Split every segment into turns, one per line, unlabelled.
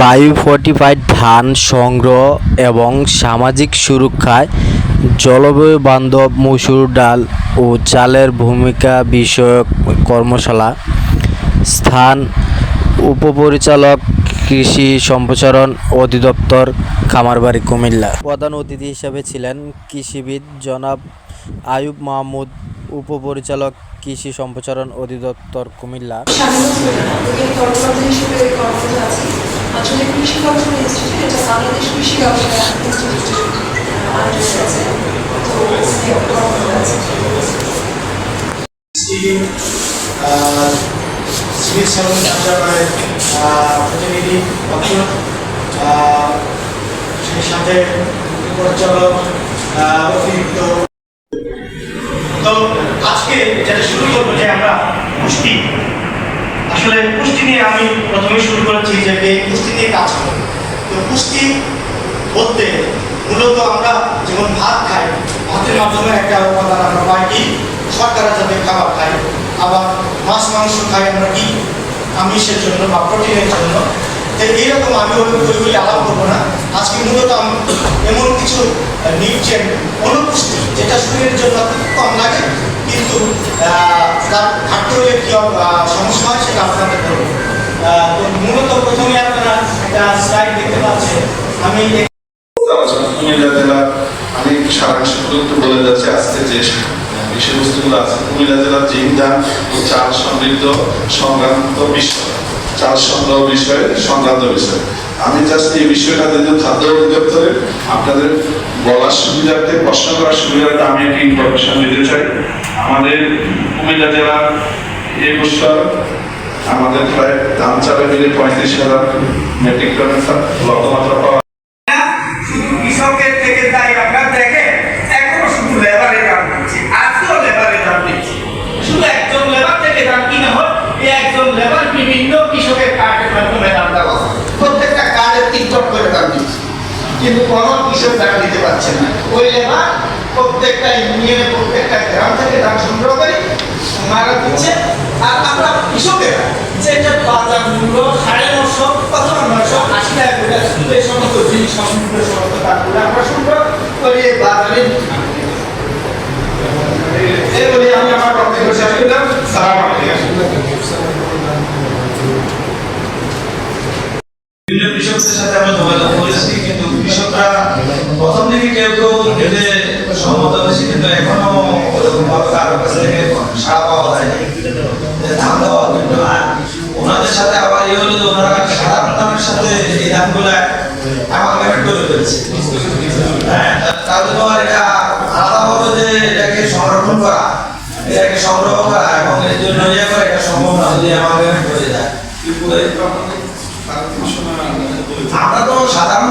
বায়ু ফর্টিফাইড ধান সংগ্রহ এবং সামাজিক সুরক্ষায় জলবায়ু বান্ধব মসুর ডাল ও চালের ভূমিকা বিষয়ক কর্মশালা। স্থান উপপরিচালক, কৃষি সম্প্রসারণ অধিদপ্তর খামারবাড়ি কুমিল্লা। প্রধান অতিথি হিসেবে ছিলেন কৃষিবিদ জনাব আয়ুব মাহমুদ, উপপরিচালক, কৃষি সম্প্রসারণ অধিদপ্তর, কুমিল্লা
স্বাধীন কর্মকর্তা হিসেবে কর্মরত আছি আসলে কৃষি গবেষণা ইনস্টিটিউট এটা বাংলাদেশ কৃষি গবেষণা ইনস্টিটিউট আন্ডারে আছে।
প্রতিনিধি সেই সাথে পরিচালক অতিরিক্ত। তো আজকে যেটা শুরু করব যে আমরা পুষ্টি আসলে পুষ্টি নিয়ে আমি প্রথমে শুরু করেছি যে পুষ্টি নিয়ে কাজ করি। তো পুষ্টি বলতে মূলত আমরা যেমন ভাত খাই, ভাতের মাধ্যমে একটা উপাদান আমরা পাই কি? শর্করা জাতীয় খাবার খাই। আবার মাছ, মাংস খাই আমরা কি? আমিষের জন্য বা প্রোটিনের জন্য। তো এইরকম আমি ওই ওইগুলি আলাপ করব না। আজকে মূলত আমি এমন কিছু নিউট্রিয়েন্ট অনুপুষ্টি যেটা শরীরের জন্য খুব কম লাগে, কিন্তু আহ, তার ঘাটতি হলে সমস্যা হয় সেটা আপনাদের বলব। তো মূলত প্রথমে আপনারা একটা স্লাইড দেখতে পাচ্ছেন। আমি
বলে যাচ্ছে আজকে যে বিষয়বস্তুগুলো আছে কুমিল্লা জেলার জিন ও চাল সমৃদ্ধ সংক্রান্ত বিষয় চাল সংগ্রহ বিষয়ে সংক্রান্ত বিষয়। আমি জাস্ট এই বিষয়টা যেহেতু খাদ্য অধিদপ্তরে আপনাদের বলার সুবিধার্থে, প্রশ্ন করার সুবিধার্থে আমি একটি ইনফরমেশন দিতে চাই। আমাদের কুমিল্লা জেলা এই বছর আমাদের প্রায় ধান চালের মিলে পঁয়ত্রিশ হাজার মেট্রিক টন লক্ষ্যমাত্রা পাওয়া
শুধু কৃষকের থেকে তাই আমরা দেখে এখনও শুধু লেবারের দাম দিচ্ছি আজকেও লেবারের দাম দিচ্ছি শুধু একজন লেবার থেকে দাম কিনা হয় এই একজন লেবার বিভিন্ন কৃষকের কার্ডের মাধ্যমে দাম দেওয়া হয়। প্রত্যেকটা কার্ডের তিন টপ করে দাম দিচ্ছি কিন্তু কৃষক দাম দিতে পারছে না। ওই লেবার প্রত্যেকটা ইউনিয়নে, প্রত্যেকটা গ্রাম থেকে দাম সংগ্রহ করে মারা দিচ্ছে। আর আমরা কৃষকেরা যেটা বাজার মূল্য, সাড়ে নশো অথবা নশো আশি টাকা করে এই সমস্ত জিনিস সমস্ত সমস্ত দামগুলো আমরা সংগ্রহ করে বাজারে।
বিভিন্ন কৃষকদের সাথে আমরা যোগাযোগ করেছি, কিন্তু প্রথম দিকে কেউ কেউ এতে সম্মত হয়েছে কিন্তু এখনও ওরকম ভাবে কারোর কাছ থেকে সাড়া পাওয়া যায়নি যে ধান দেওয়ার জন্য আর ওনাদের সাথে আবার ইয়ে হলো যে ওনারা সাধারণ ধানের সাথে এই ধানগুলো অ্যামালগামেট করে ফেলছে। হ্যাঁ তার জন্য আর এটা আলাদাভাবে যে এটাকে সংরক্ষণ করা এটাকে সংগ্রহ করা এবং এর জন্য ইয়ে করা এটা সম্ভব না যদি অ্যামালগামেট হয়ে যায়। আমরা তো সাধারণ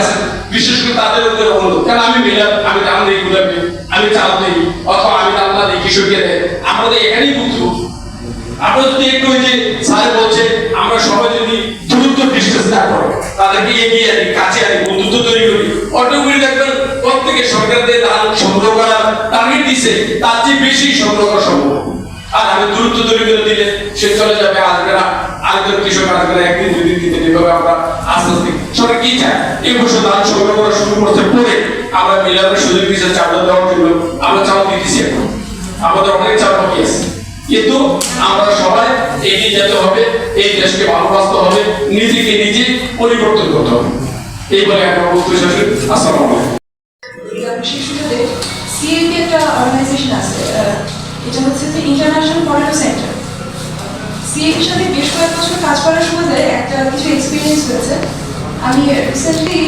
আছেন, বিশেষ করে তাদের উপরে অনুরোধ। কারণ আমি মিলার আমি ধান দিই গুলাবি আমি চাল দিই অথবা আমি রান্না দিই কৃষককে দেয় আমরা এখানেই বুঝতে আমরা যদি একটু ওই যে স্যার বলছে, আমরা সবাই যদি দূরত্ব ডিস্টেন্স না করে তাদেরকে এগিয়ে আনি, কাছে আনি, বন্ধুত্ব তৈরি করি অটোমেটিক দেখবেন প্রত্যেকে সরকার দিয়ে ধান সংগ্রহ করার টার্গেট দিছে, তার চেয়ে বেশি সংগ্রহ করা সম্ভব। আর আমি দূরত্ব তৈরি করে দিলে সে চলে যাবে আসবে না আরেকজন কৃষক আসবে না একদিন, দুই দিন, তিন এভাবে আমরা আস্তে আস্তে সরকার কি চায়? এই বছর ধান সংগ্রহ করা শুরু করতে পরে আমরা মিলারের সুযোগ দিয়েছে চাল দেওয়ার জন্য। আমরা চাল দিতেছি এখন। আমাদের অনেক চাল বাকি আছে। কিন্তু আমরা সবাই এগিয়ে যেতে হবে, এই দেশকে ভালোবাসতে হবে, নিজেকে নিজে পরিবর্তন করতে হবে। এই বলে আমার বক্তব্য শেষ। আসসালামু আলাইকুম।
বিশেষ সিএপি একটা অর্গানাইজেশন আছে এটা হচ্ছে যে ইন্টারন্যাশনাল পটেটো সেন্টার সিএপির সাথে বেশ কয়েক বছর কাজ করার সুবাদে একটা কিছু এক্সপিরিয়েন্স হয়েছে। আমি রিসেন্টলি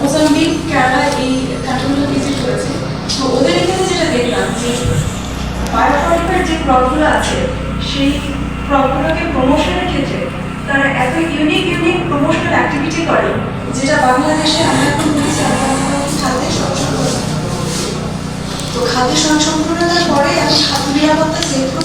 মোজাম্বিক কেরালা এই কান্ট্রিগুলো ভিজিট করেছি। তো ওদের এখানে যেটা দেখলাম যে বায়োফাইবার যে ক্রপগুলো আছে, সেই ক্রপগুলোকে প্রমোশনের ক্ষেত্রে তারা এত ইউনিক ইউনিক প্রমোশনাল অ্যাক্টিভিটি করে যেটা বাংলাদেশে আমরা এখন দেখছি, আমরা খাদ্যের তো খাদ্য সংসম্পূর্ণতার পরে আমি খাদ্য
নিরাপত্তা সেক্টর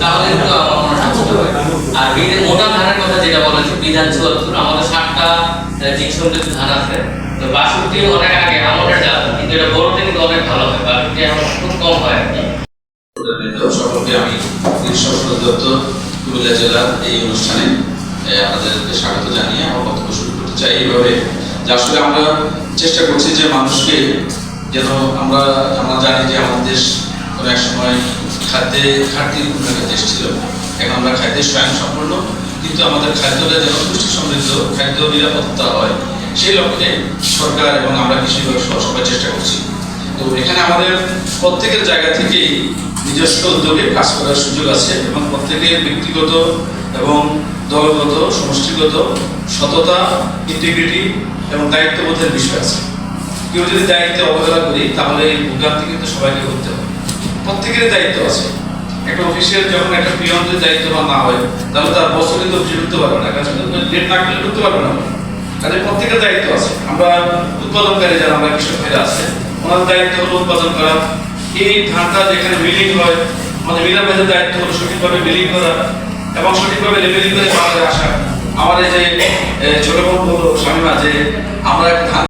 তাহলে কিন্তু আমার মনে হতে হবে আর বিধান মোটা ধানের কথা যেটা বলেছে বিধান চুয়াত্তর আমাদের ষাটটা জিনিস সমৃদ্ধ ধান আছে। তো বাষট্টি অনেক আগে আমাদের জাত কিন্তু এটা বড়তে কিন্তু অনেক ভালো হয় বাষট্টি এখন খুব কম হয় আর কি।
সকলকে আমি কৃষক দত্ত কুমিল্লা জেলার এই অনুষ্ঠানে আপনাদেরকে স্বাগত জানিয়ে আমার বক্তব্য শুরু করতে চাই। এইভাবে যে আসলে আমরা চেষ্টা করছি যে মানুষকে যেন আমরা আমরা জানি যে আমাদের দেশ কোনো এক সময় খাদ্যে ঘাটতির কোনো দেশ ছিল। এখন আমরা খাদ্যে স্বয়ং সম্পূর্ণ কিন্তু আমাদের খাদ্যটা যেন পুষ্টি সমৃদ্ধ, খাদ্য নিরাপত্তা হয়, সেই লক্ষ্যে সরকার এবং আমরা কৃষি সহ সবাই চেষ্টা করছি। তো এখানে আমাদের প্রত্যেকের জায়গা থেকেই নিজস্ব উদ্যোগে কাজ করার সুযোগ আছে এবং প্রত্যেকের ব্যক্তিগত এবং দলগত, সমষ্টিগত সততা ইন্টিগ্রিটি এবং দায়িত্ববোধের বিষয় আছে। কেউ যদি দায়িত্বে অবহেলা করি, তাহলে এই ভোগান্তি কিন্তু সবাইকে করতে হবে। প্রত্যেকেরই দায়িত্ব আছে। একটা অফিসের যখন একটা পিয়নদের দায়িত্ববান না হয়, তাহলে তার বছর অফিসে ঢুকতে পারবে না, কারণ ডেট না করলে ঢুকতে পারবে না। কাজে প্রত্যেকের দায়িত্ব আছে। আমরা উৎপাদনকারী যারা, আমরা কৃষক ভাইরা আছে ওনার দায়িত্ব হলো উৎপাদন করা। এই ধানটা যেখানে মিলিং হয়, আমাদের মিলার ভাইদের দায়িত্ব হলো সঠিকভাবে মিলিং করা এবং সঠিকভাবে লেবেলিং করে বাজারে আসা। আমার এই যে ছোট বোন বলল স্বামীমা যে আমরা